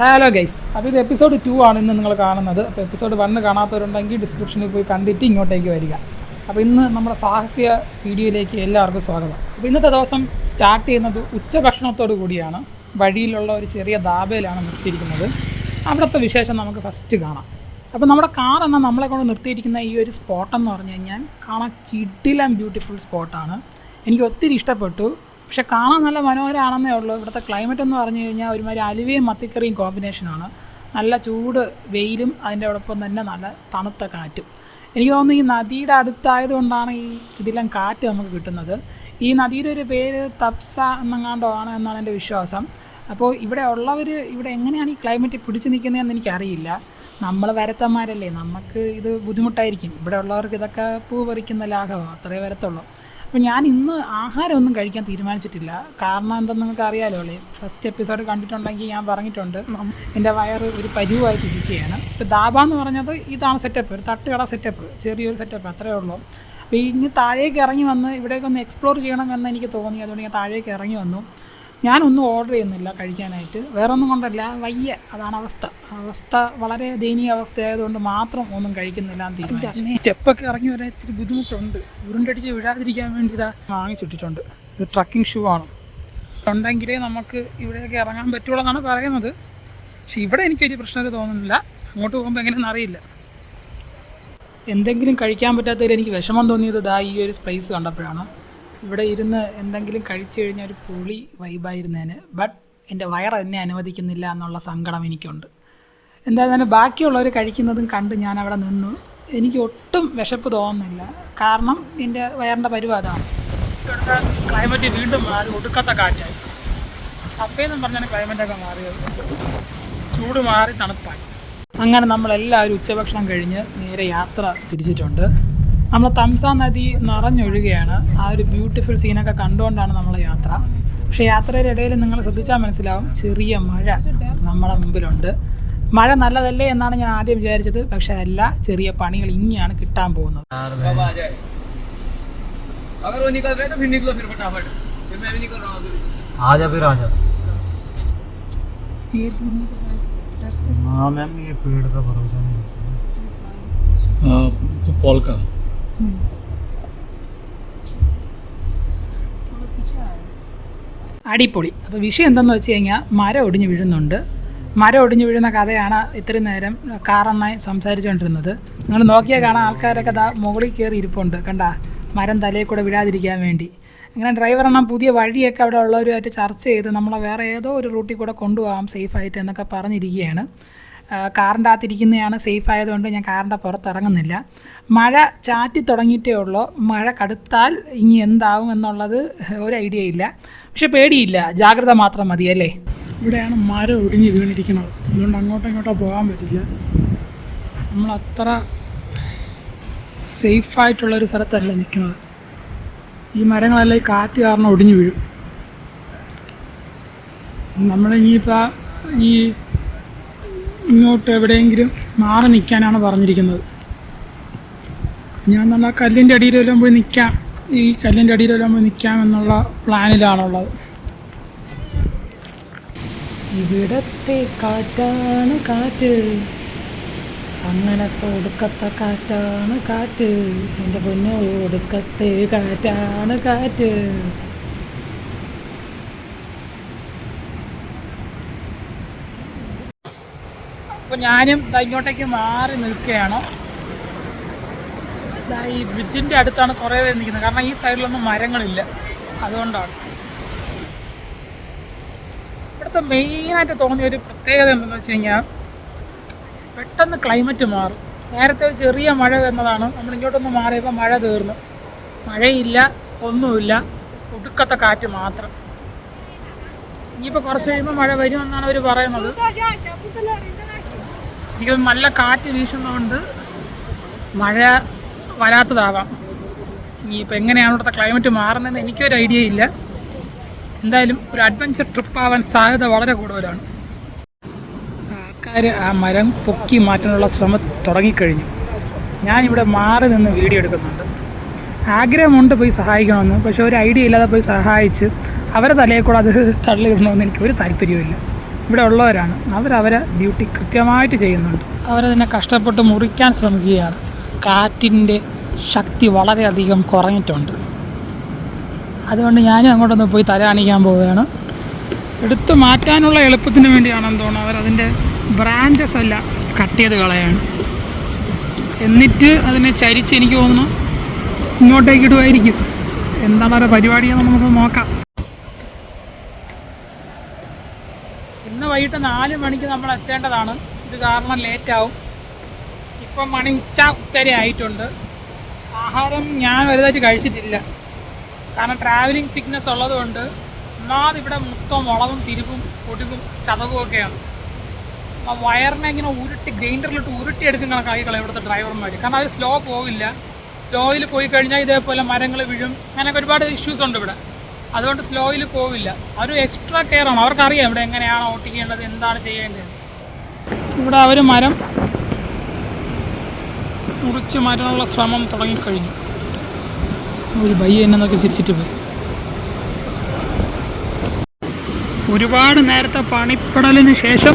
Hello guys അപ്പോൾ ഇത് episode to ആണ് ഇന്ന് നിങ്ങൾ കാണുന്നത്. അപ്പോൾ എപ്പിസോഡ് വണ്ണ് കാണാത്തവരുണ്ടെങ്കിൽ ഡിസ്ക്രിപ്ഷനിൽ പോയി കണ്ടിട്ട് ഇങ്ങോട്ടേക്ക് വരിക. അപ്പോൾ ഇന്ന് നമ്മുടെ സാഹസിക വീഡിയോയിലേക്ക് എല്ലാവർക്കും സ്വാഗതം. അപ്പോൾ ഇന്നത്തെ ദിവസം സ്റ്റാർട്ട് ചെയ്യുന്നത് ഉച്ചഭക്ഷണത്തോടു കൂടിയാണ്. വഴിയിലുള്ള ഒരു ചെറിയ ദാബയിലാണ് നിർത്തിയിരിക്കുന്നത്. അവിടുത്തെ വിശേഷം നമുക്ക് ഫസ്റ്റ് കാണാം. അപ്പോൾ നമ്മുടെ കാർ എന്ന നമ്മളെ കൊണ്ട് നിർത്തിയിരിക്കുന്ന ഈ ഒരു സ്പോട്ടെന്ന് പറഞ്ഞു കഴിഞ്ഞാൽ കാണാൻ കിഡിലം ബ്യൂട്ടിഫുൾ സ്പോട്ടാണ് എനിക്ക് ഒത്തിരി ഇഷ്ടപ്പെട്ടു. പക്ഷെ കാണാൻ നല്ല മനോഹരമാണെന്നേ ഉള്ളൂ. ഇവിടുത്തെ ക്ലൈമറ്റ് എന്ന് പറഞ്ഞു കഴിഞ്ഞാൽ ഒരുമാതിരി അലുവയും മത്തിക്കറിയും കോമ്പിനേഷനാണ് നല്ല ചൂട് വെയിലും അതിന്റെ ഒപ്പം തന്നെ നല്ല തണുത്ത കാറ്റും. എനിക്ക് തോന്നുന്നു ഈ നദിയുടെ അടുത്തായതുകൊണ്ടാണ് ഈ ഇതിലും കാറ്റ് നമുക്ക് കിട്ടുന്നത്. ഈ നദിയുടെ ഒരു പേര് തപ്സ എന്നെങ്ങാണ്ടോ ആണ് എന്നാണ് എന്റെ വിശ്വാസം. അപ്പോൾ ഇവിടെ ഉള്ളവർ ഇവിടെ എങ്ങനെയാണ് ഈ ക്ലൈമറ്റ് പിടിച്ചു നിൽക്കുന്നതെന്ന് എനിക്കറിയില്ല. നമ്മൾ വരത്തന്മാരല്ലേ? നമുക്ക് ഇത് ബുദ്ധിമുട്ടായിരിക്കും. ഇവിടെ ഉള്ളവർക്ക് ഇതൊക്കെ പൂ പറിക്കുന്ന ലാഘവം അത്രേ വരത്തുള്ളൂ. അപ്പോൾ ഞാൻ ഇന്ന് ആഹാരമൊന്നും കഴിക്കാൻ തീരുമാനിച്ചിട്ടില്ല. കാരണം എന്തെന്ന് നിങ്ങൾക്ക് അറിയാലോ അല്ലേ? ഫസ്റ്റ് എപ്പിസോഡ് കണ്ടിട്ടുണ്ടെങ്കിൽ ഞാൻ പറഞ്ഞിട്ടുണ്ട് എന്റെ വയറ് ഒരു പരുവായിട്ട് ഇരിക്കുകയാണ്. ഇപ്പോൾ ദാബ എന്ന് പറഞ്ഞത് ഇതാണ് സെറ്റപ്പ് ഒരു തട്ടുകട സെറ്റപ്പ് ചെറിയൊരു സെറ്റപ്പ് അത്രയേ ഉള്ളൂ. അപ്പോൾ ഇനി താഴേക്ക് ഇറങ്ങി വന്ന് ഇവിടേക്ക് ഒന്ന് എക്സ്പ്ലോർ ചെയ്യണമെന്ന് എനിക്ക് തോന്നി അതുകൊണ്ട് ഞാൻ താഴേക്ക് ഇറങ്ങി വന്നു. ഞാനൊന്നും ഓർഡർ ചെയ്യുന്നില്ല കഴിക്കാനായിട്ട്. വേറെ ഒന്നും കൊണ്ടല്ല. വയ്യ. അതാണ് അവസ്ഥ. അവസ്ഥ വളരെ ദയനീയ അവസ്ഥയായതുകൊണ്ട് മാത്രം ഒന്നും കഴിക്കുന്നില്ല എന്ന് തീരുമാനിച്ചു. സ്റ്റെപ്പൊക്കെ ഇറങ്ങി വരാൻ ഇച്ചിരി ബുദ്ധിമുട്ടുണ്ട്. ഉരുണ്ടടിച്ച് വിടാതിരിക്കാൻ വേണ്ടി ഇതാ വാങ്ങിച്ചിട്ടിട്ടുണ്ട്. ഒരു ട്രക്കിംഗ് ഷൂ ആണ്. ഉണ്ടെങ്കിലേ നമുക്ക് ഇവിടെയൊക്കെ ഇറങ്ങാൻ പറ്റുള്ളൂ എന്നാണ് പറയുന്നത്. പക്ഷെ ഇവിടെ എനിക്ക് വലിയ പ്രശ്നം തോന്നുന്നില്ല. അങ്ങോട്ട് പോകുമ്പോൾ എങ്ങനെയെന്ന് അറിയില്ല. എന്തെങ്കിലും കഴിക്കാൻ പറ്റാത്തതിൽ എനിക്ക് വിഷമം തോന്നിയത് ഇതാ ഈ ഒരു സ്പേസ് കണ്ടപ്പോഴാണ്. ഇവിടെ ഇരുന്ന് എന്തെങ്കിലും കഴിച്ചു കഴിഞ്ഞാൽ ഒരു പൊളി വൈബായിരുന്നേന് ബട്ട് എന്റെ വയർ എന്നെ അനുവദിക്കുന്നില്ല എന്നുള്ള സങ്കടം എനിക്കുണ്ട്. എന്തായാലും ബാക്കിയുള്ളവർ കഴിക്കുന്നതും കണ്ട് ഞാൻ അവിടെ നിന്നു. എനിക്ക് ഒട്ടും വിശപ്പ് തോന്നുന്നില്ല. കാരണം എന്റെ വയറിന്റെ പരുവം അതാണ്. ക്ലൈമറ്റ് വീണ്ടും മാറി ഒടുക്കത്ത കാറ്റായി. അപ്പേന്നും പറഞ്ഞാൽ ക്ലൈമറ്റൊക്കെ മാറിയത്. ചൂട് മാറി തണുപ്പായി. അങ്ങനെ നമ്മളെല്ലാവരും ഉച്ചഭക്ഷണം കഴിഞ്ഞ് നേരെ യാത്ര തിരിച്ചിട്ടുണ്ട്. നമ്മൾ തംസ നദി നിറഞ്ഞൊഴുകയാണ് ആ ഒരു ബ്യൂട്ടിഫുൾ സീനൊക്കെ കണ്ടുകൊണ്ടാണ് നമ്മളെ യാത്ര പക്ഷേ യാത്രയുടെ ഇടയിൽ നിങ്ങൾ ശ്രദ്ധിച്ചാൽ മനസ്സിലാവും ചെറിയ മഴ നമ്മളെ മുമ്പിലുണ്ട് മഴ നല്ലതല്ലേ എന്നാണ് ഞാൻ ആദ്യം വിചാരിച്ചത് പക്ഷേ അല്ല ചെറിയ പണികൾ ഇനിയാണ് കിട്ടാൻ പോകുന്നത് कब आ जाए अगर वो निकल रहे तो फिर निकलो फिर फटाफट फिर मैं भी निकल रहा हूँ आ जा फिर आ जा हाँ मैम ये पेड़ का भरोसा नहीं होता पॉल का അടിപൊളി. അപ്പോൾ വിഷയം എന്തെന്ന് വെച്ച് കഴിഞ്ഞാൽ മരം ഒടിഞ്ഞു വീഴുന്നുണ്ട്. മരം ഒടിഞ്ഞു വീഴുന്ന കഥയാണ് ഇത്രയും നേരം കാറന്നായി സംസാരിച്ചുകൊണ്ടിരുന്നത് നിങ്ങൾ നോക്കിയാൽ കാണാൻ ആൾക്കാരൊക്കെ ദാ മുകളിൽ കയറി ഇരിപ്പുണ്ട്. കണ്ട മരം തലയിൽ കൂടെ വിടാതിരിക്കാൻ വേണ്ടി. അങ്ങനെ ഡ്രൈവർ എണ്ണം പുതിയ വഴിയൊക്കെ അവിടെ ഉള്ളവരുമായിട്ട് ചർച്ച ചെയ്ത് നമ്മളെ വേറെ ഏതോ ഒരു റൂട്ടിൽ കൂടെ കൊണ്ടുപോകാം സേഫായിട്ട് എന്നൊക്കെ പറഞ്ഞിരിക്കുകയാണ്. കാറിന്റെ അകത്തിരിക്കുന്നതാണ് സേഫ് ആയതുകൊണ്ട് ഞാൻ കാറിന്റെ പുറത്തിറങ്ങുന്നില്ല. മഴ ചാറ്റി തുടങ്ങിയിട്ടേ ഉള്ളൂ. മഴ കടുത്താൽ ഇനി എന്താവും എന്നുള്ളത് ഒരു ഐഡിയ ഇല്ല. പക്ഷെ പേടിയില്ല. ജാഗ്രത മാത്രം മതി അല്ലേ? ഇവിടെയാണ് മരം ഒടിഞ്ഞ് വീണിരിക്കുന്നത്. അതുകൊണ്ട് അങ്ങോട്ടോ ഇങ്ങോട്ടോ പോകാൻ പറ്റില്ല. നമ്മൾ അത്ര സേഫായിട്ടുള്ളൊരു സ്ഥലത്തല്ല നിൽക്കുന്നത്. ഈ മരങ്ങളെല്ലാം ഈ കാറ്റ് കാരണം ഒടിഞ്ഞു വീഴും. നമ്മളിനിയിപ്പോൾ ഈ ഇങ്ങോട്ട് എവിടെയെങ്കിലും മാറി നിൽക്കാനാണ് പറഞ്ഞിരിക്കുന്നത്. ഞാൻ നല്ല കല്ലിന്റെ വല്ലതും പോയി നിൽക്കാം. ഈ കല്ലിന്റെ അടിയിൽ വല്ലതും പോയി നിൽക്കാം എന്നുള്ള പ്ലാനിലാണുള്ളത്. ഇവിടത്തെ കാറ്റാണ് കാറ്റ്. അങ്ങനത്തെ ഒടുക്കത്തെ കാറ്റാണ് കാറ്റ്. എന്റെ പൊന്നോ ഒടുക്കത്തെ കാറ്റാണ് കാറ്റ്. അപ്പോൾ ഞാനും ഇങ്ങോട്ടേക്ക് മാറി നിൽക്കുകയാണ്. ഈ ബ്രിഡ്ജിന്റെ അടുത്താണ് കുറേ പേര് നിൽക്കുന്നത്. കാരണം ഈ സൈഡിലൊന്നും മരങ്ങളില്ല. അതുകൊണ്ടാണ്. ഇവിടുത്തെ മെയിനായിട്ട് തോന്നിയ ഒരു പ്രത്യേകത എന്താണെന്ന് വെച്ച് കഴിഞ്ഞാൽ പെട്ടെന്ന് ക്ലൈമറ്റ് മാറും. നേരത്തെ ഒരു ചെറിയ മഴ വന്നതാണ്. നമ്മൾ ഇങ്ങോട്ടൊന്ന് മാറിയപ്പോൾ മഴ തീർന്നു. മഴയില്ല ഒന്നുമില്ല. ഒടുക്കത്തെ കാറ്റ് മാത്രം. ഇനിയിപ്പോൾ കുറച്ച് കഴിയുമ്പോൾ മഴ വരുമെന്നാണ് അവർ പറയുന്നത്. എനിക്ക് നല്ല കാറ്റ് വീശുന്നതുകൊണ്ട് മഴ വരാത്തതാവാം. ഇനിയിപ്പോൾ എങ്ങനെയാണ് ഇവിടുത്തെ ക്ലൈമറ്റ് മാറുന്നതെന്ന് എനിക്കൊരു ഐഡിയ ഇല്ല. എന്തായാലും ഒരു അഡ്വഞ്ചർ ട്രിപ്പ് ആവാൻ സാധ്യത വളരെ കൂടുതലാണ്. ആൾക്കാർ ആ മരം പൊക്കി മാറ്റാനുള്ള ശ്രമം തുടങ്ങിക്കഴിഞ്ഞു. ഞാനിവിടെ മാറി നിന്ന് വീഡിയോ എടുക്കുന്നുണ്ട്. ആഗ്രഹമുണ്ട് പോയി സഹായിക്കണമെന്ന് പക്ഷെ ഒരു ഐഡിയ ഇല്ലാതെ പോയി സഹായിച്ച് അവരെ തലയിൽ കൂടെ അത് തള്ളിവിടണമെന്ന് എനിക്ക് ഒരു താല്പര്യമില്ല ഇവിടെ ഉള്ളവരാണ്. അവരവരെ ഡ്യൂട്ടി കൃത്യമായിട്ട് ചെയ്യുന്നുണ്ട്. അവരതിനെ കഷ്ടപ്പെട്ട് മുറിക്കാൻ ശ്രമിക്കുകയാണ്. കാറ്റിന്റെ ശക്തി വളരെയധികം കുറഞ്ഞിട്ടുണ്ട്. അതുകൊണ്ട് ഞാനും അങ്ങോട്ടൊന്ന് പോയി തല കാണിക്കാൻ പോവുകയാണ്. എടുത്തു മാറ്റാനുള്ള എളുപ്പത്തിന് വേണ്ടിയാണെന്ന് തോന്നുന്നു. അവരതിന്റെ ബ്രാഞ്ചസ് എല്ലാം കട്ട് ചെയ്ത് കളയാണ്. എന്നിട്ട് അതിനെ ചരിച്ച് എനിക്ക് തോന്നുന്നു ഇങ്ങോട്ടേക്ക് ഇടുമായിരിക്കും എന്താണ് അവരുടെ പരിപാടിയെന്ന് നമുക്ക് നോക്കാം. വൈകിട്ട് നാല് മണിക്ക് നമ്മൾ എത്തേണ്ടതാണ്. ഇത് കാരണം ലേറ്റാവും ഇപ്പം മണി ഉച്ച ഉച്ചര ആയിട്ടുണ്ട്. ആഹാരം ഞാൻ വലുതായിട്ട് കഴിച്ചിട്ടില്ല. കാരണം ട്രാവലിംഗ് സിക്നസ് ഉള്ളതുകൊണ്ട് ഒന്നാമത് ഇവിടെ മൊത്തം മുളകും തിരിവും പൊടിവും ചതവും ഒക്കെയാണ്. ആ വയറിനെ ഇങ്ങനെ ഉരുട്ടി ഗ്രൈൻഡറിലിട്ട് ഉരുട്ടി എടുക്കുന്ന കൈകളെ ഇവിടുത്തെ ഡ്രൈവർമാർ കാരണം അവർ സ്ലോ പോകില്ല സ്ലോയിൽ പോയി കഴിഞ്ഞാൽ ഇതേപോലെ മരങ്ങൾ വീഴും. അങ്ങനെയൊക്കെ ഒരുപാട് ഇഷ്യൂസ് ഉണ്ട് ഇവിടെ. അതുകൊണ്ട് സ്ലോയിൽ പോവില്ല. അവർ എക്സ്ട്രാ കെയർ ആണ്. അവർക്കറിയാം ഇവിടെ എങ്ങനെയാണ് ഓട്ടിക്കേണ്ടത് എന്താണ് ചെയ്യേണ്ടത്. ഇവിടെ അവർ മരം മുറിച്ച് മാറ്റാനുള്ള ശ്രമം തുടങ്ങിക്കഴിഞ്ഞു. ഒരു ബയ്യ എന്നെ നോക്കി ചിരിച്ചിട്ട് പോയി. ഒരുപാട് നേരത്തെ പണിപ്പെടലിന് ശേഷം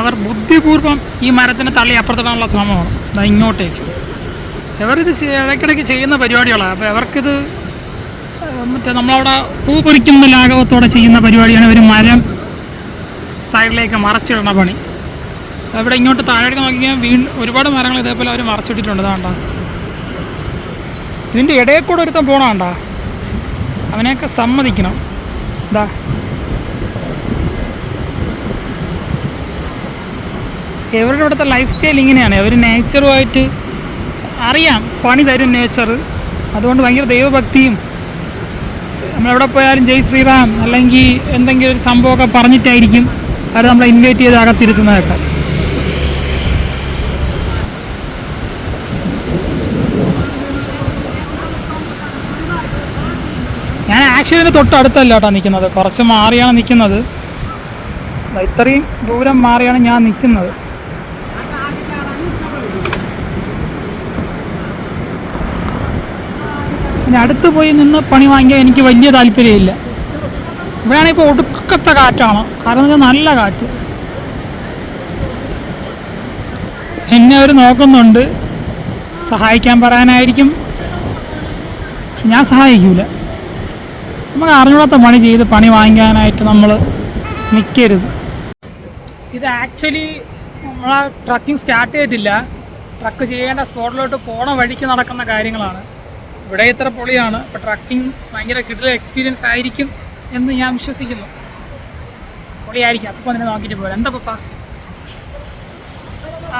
അവർ ബുദ്ധിപൂർവം ഈ മരത്തിനെ തള്ളി അപ്പുറത്തിടാനുള്ള ശ്രമമാണ്. ഇങ്ങോട്ടേക്ക്. ഇവരിത് ഇടയ്ക്കിടയ്ക്ക് ചെയ്യുന്ന പരിപാടികളാണ് അപ്പോൾ ഇവർക്കിത് ഏഹ്, മറ്റേ നമ്മളവിടെ പൂ പൊരിക്കുന്ന ലാഘവത്തോടെ ചെയ്യുന്ന പരിപാടിയാണ് ഒരു മരം സൈഡിലേക്ക് മറച്ചിടുന്ന പണി. അവിടെ ഇങ്ങോട്ട് താഴേക്ക് നോക്കിയാൽ വീണ്ടും ഒരുപാട് മരങ്ങൾ ഇതേപോലെ അവർ മറച്ചിട്ടിട്ടുണ്ട് അതാണ്ട ഇതിന്റെ ഇടയിൽ കൂടെ ഒരുത്തം പോണാണ്ട അവനെയൊക്കെ സമ്മതിക്കണം. ഇതാ ഇവരുടെ ഇവിടുത്തെ ലൈഫ് സ്റ്റൈൽ ഇങ്ങനെയാണ്. അവർ നേച്ചറുമായിട്ട് അറിയാം. പണി തരും നേച്ചർ അതുകൊണ്ട് ഭയങ്കര ദൈവഭക്തിയും നമ്മളെവിടെ പോയാലും ജയ് ശ്രീറാം അല്ലെങ്കിൽ എന്തെങ്കിലും ഒരു സംഭവമൊക്കെ പറഞ്ഞിട്ടായിരിക്കും അവർ നമ്മളെ ഇൻവൈറ്റ് ചെയ്ത് അകത്തിരുത്തുന്നതൊക്കെ. ഞാൻ ആക്ച്വലിന് തൊട്ടടുത്തല്ല കേട്ടോ നിൽക്കുന്നത്. കുറച്ച് മാറിയാണ് നിൽക്കുന്നത്. ഇത്രയും ദൂരം മാറിയാണ് ഞാൻ നിൽക്കുന്നത്. പിന്നെ അടുത്ത് പോയി നിന്ന് പണി വാങ്ങിയാൽ എനിക്ക് വലിയ താല്പര്യമില്ല. ഇവിടെയാണെങ്കിൽ ഇപ്പോൾ ഒടുക്കത്തെ കാറ്റാണ്. കാരണം വെച്ചാൽ നല്ല കാറ്റ്. എന്നെ അവർ നോക്കുന്നുണ്ട്. സഹായിക്കാൻ പറയാനായിരിക്കും. ഞാൻ സഹായിക്കൂല. നമ്മൾ അറിഞ്ഞൂടാത്ത പണി ചെയ്ത് പണി വാങ്ങിക്കാനായിട്ട് നമ്മൾ നിൽക്കരുത് ഇത് ആക്ച്വലി നമ്മൾ ട്രക്കിംഗ് സ്റ്റാർട്ട് ചെയ്തിട്ടില്ല. ട്രക്ക് ചെയ്യേണ്ട സ്പോട്ടിലോട്ട് പോണ വഴിക്ക് നടക്കുന്ന കാര്യങ്ങളാണ്. ഇവിടെ ഇത്ര പൊളിയാണ് ഇപ്പോൾ ട്രക്കിംഗ് ഭയങ്കര കിട്ടുന്ന എക്സ്പീരിയൻസ് ആയിരിക്കും എന്ന് ഞാൻ വിശ്വസിക്കുന്നു. പൊളിയായിരിക്കും അപ്പം അതിനെ നോക്കിയിട്ട് പോരാ. എന്താ പപ്പ?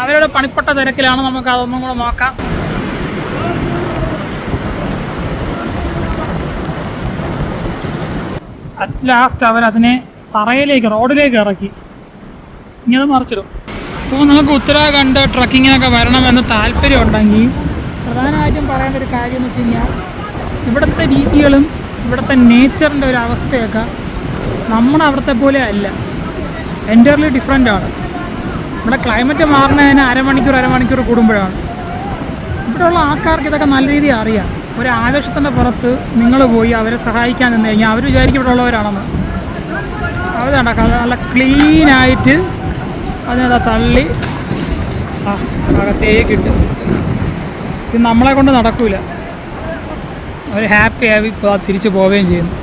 അവരുടെ പണിപ്പെട്ട തിരക്കിലാണ് നമുക്ക് അതൊന്നും കൂടെ നോക്കാം. അറ്റ് ലാസ്റ്റ് അവരതിനെ തറയിലേക്ക് റോഡിലേക്ക് ഇറക്കി. അത് മറിച്ചിടും. സോ നിങ്ങൾക്ക് ഉത്തരാഖണ്ഡ് ട്രക്കിങ്ങിനൊക്കെ വരണമെന്ന് താല്പര്യമുണ്ടെങ്കിൽ പ്രധാനമായിട്ടും പറയേണ്ട ഒരു കാര്യം എന്ന് വെച്ച് കഴിഞ്ഞാൽ ഇവിടുത്തെ രീതികളും ഇവിടുത്തെ നേച്ചറിന്റെ ഒരു അവസ്ഥയൊക്കെ നമ്മുടെ അവിടുത്തെ പോലെ അല്ല. എന്റർലി ഡിഫറെന്റ് ആണ്. ഇവിടെ ക്ലൈമറ്റ് മാറുന്നതിന് അരമണിക്കൂർ അരമണിക്കൂർ കൂടുമ്പോഴാണ്. ഇവിടെയുള്ള ആൾക്കാർക്ക് ഇതൊക്കെ നല്ല രീതിയിൽ അറിയാം. ഒരു ആവേശത്തിന്റെ പുറത്ത് നിങ്ങൾ പോയി അവരെ സഹായിക്കാൻ നിന്ന് കഴിഞ്ഞാൽ അവർ വിചാരിക്കും ഇവിടെ ഉള്ളവരാണെന്ന്. അവർ കണ്ടാക്കാം നല്ല ക്ലീനായിട്ട് അതിനകത്ത് തള്ളി ആ അകത്തേക്ക് ഇട്ട്. ഇത് നമ്മളെ കൊണ്ട് നടക്കൂല. അവർ ഹാപ്പി ആയി ഇപ്പോൾ തിരിച്ചു പോവുകയും ചെയ്യുന്നു.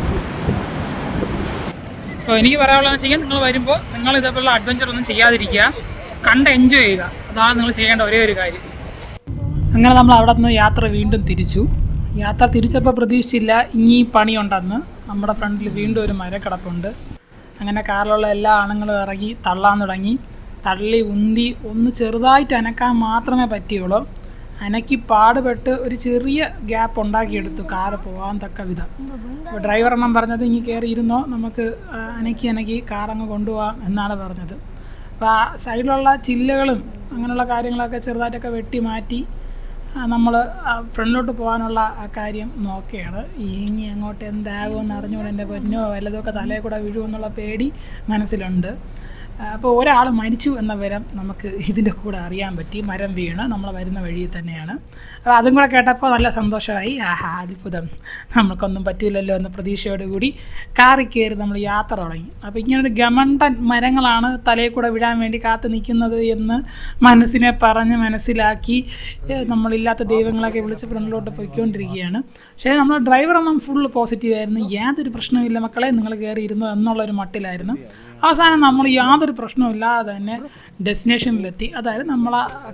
സോ എനിക്ക് പറയാനുള്ളതെന്ന് കഴിഞ്ഞാൽ നിങ്ങൾ വരുമ്പോൾ നിങ്ങൾ ഇതേപോലുള്ള അഡ്വഞ്ചർ ഒന്നും ചെയ്യാതിരിക്കുക. കണ്ട് എൻജോയ് ചെയ്യുക. അതാണ് നിങ്ങൾ ചെയ്യേണ്ട ഒരേ ഒരു കാര്യം. അങ്ങനെ നമ്മൾ അവിടെ നിന്ന് യാത്ര വീണ്ടും തിരിച്ചു. യാത്ര തിരിച്ചപ്പോൾ പ്രതീക്ഷിച്ചില്ല ഇനി പണിയുണ്ടെന്ന്. നമ്മുടെ ഫ്രണ്ടിൽ വീണ്ടും ഒരു മരക്കിടപ്പുണ്ട്. അങ്ങനെ കാറിലുള്ള എല്ലാ ആണുങ്ങളും ഇറങ്ങി തള്ളാൻ തുടങ്ങി. തള്ളി ഉന്തി ഒന്ന് ചെറുതായിട്ട് അനക്കാൻ മാത്രമേ പറ്റിയുള്ളൂ. അനക്കി പാടുപെട്ട് ഒരു ചെറിയ ഗ്യാപ്പ് ഉണ്ടാക്കിയെടുത്തു കാറ് പോകാൻ തക്ക വിധം. ഡ്രൈവർ എണ്ണം പറഞ്ഞത് ഇനി കയറി ഇരുന്നോ നമുക്ക് അനക്കി അനക്കി കാറങ്ങ് കൊണ്ടുപോകാം എന്നാണ് പറഞ്ഞത്. അപ്പോൾ ആ സൈഡിലുള്ള ചില്ലകളും അങ്ങനെയുള്ള കാര്യങ്ങളൊക്കെ ചെറുതായിട്ടൊക്കെ വെട്ടി മാറ്റി നമ്മൾ ഫ്രണ്ടിലോട്ട് പോകാനുള്ള ആ കാര്യം നോക്കുകയാണ് ഇനി അങ്ങോട്ട് എന്താകുമെന്ന് അറിഞ്ഞുകൊണ്ട് എന്റെ പൊന്നോ വല്ലതൊക്കെ തലയിൽ കൂടെ വീഴുമെന്നുള്ള പേടി മനസ്സിലുണ്ട്. അപ്പോൾ ഒരാൾ മരിച്ചു എന്ന വിവരം നമുക്ക് ഇതിന്റെ കൂടെ അറിയാൻ പറ്റി. മരം വീണ് നമ്മൾ വരുന്ന വഴിയിൽ തന്നെയാണ്. അപ്പോൾ അതും കൂടെ കേട്ടപ്പോൾ നല്ല സന്തോഷമായി. ആഹാ അത്ഭുതം. നമുക്കൊന്നും പറ്റില്ലല്ലോ എന്ന പ്രതീക്ഷയോടുകൂടി കാറി കയറി നമ്മൾ യാത്ര തുടങ്ങി. അപ്പോൾ ഇങ്ങനൊരു ഗമണ്ടൻ മരങ്ങളാണ് തലയിൽ കൂടെ വിടാൻ വേണ്ടി കാത്തു നിൽക്കുന്നത് എന്ന് മനസ്സിനെ പറഞ്ഞ് മനസ്സിലാക്കി നമ്മളില്ലാത്ത ദൈവങ്ങളൊക്കെ വിളിച്ച് ഫ്രണ്ടിലോട്ട് പോയിക്കൊണ്ടിരിക്കുകയാണ്. പക്ഷേ നമ്മൾ ഡ്രൈവറൊന്നും ഫുള്ള് പോസിറ്റീവായിരുന്നു യാതൊരു പ്രശ്നവുമില്ല മക്കളെ നിങ്ങൾ കയറി ഇരുന്നു എന്നുള്ളൊരു മട്ടിലായിരുന്നു. അവസാനം നമ്മൾ യാതൊരു പ്രശ്നവും ഇല്ലാതെ തന്നെ ഡെസ്റ്റിനേഷനിലെത്തി. അതായത് നമ്മൾ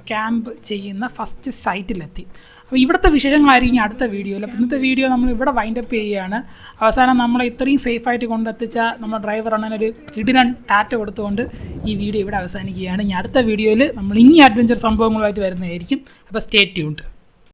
ക്യാമ്പ് ചെയ്യുന്ന ഫസ്റ്റ് സൈറ്റിലെത്തി. അപ്പോൾ ഇവിടുത്തെ വിശേഷങ്ങളായിരിക്കും അടുത്ത വീഡിയോയിൽ. അപ്പോൾ ഇന്നത്തെ വീഡിയോ നമ്മൾ ഇവിടെ വൈൻഡപ്പ് ചെയ്യുകയാണ്. അവസാനം നമ്മൾ ഇത്രയും സേഫായിട്ട് കൊണ്ടെത്തിച്ച നമ്മുടെ ഡ്രൈവർ അണ്ണനൊരു കിടിലൻ ടാറ്റ കൊടുത്തുകൊണ്ട് ഈ വീഡിയോ ഇവിടെ അവസാനിക്കുകയാണ്. ഇനി അടുത്ത വീഡിയോയിൽ നമ്മൾ ഇനി അഡ്വഞ്ചർ സംഭവങ്ങളുമായിട്ട് വരുന്നതായിരിക്കും. അപ്പോൾ സ്റ്റേ ട്യൂൺഡ്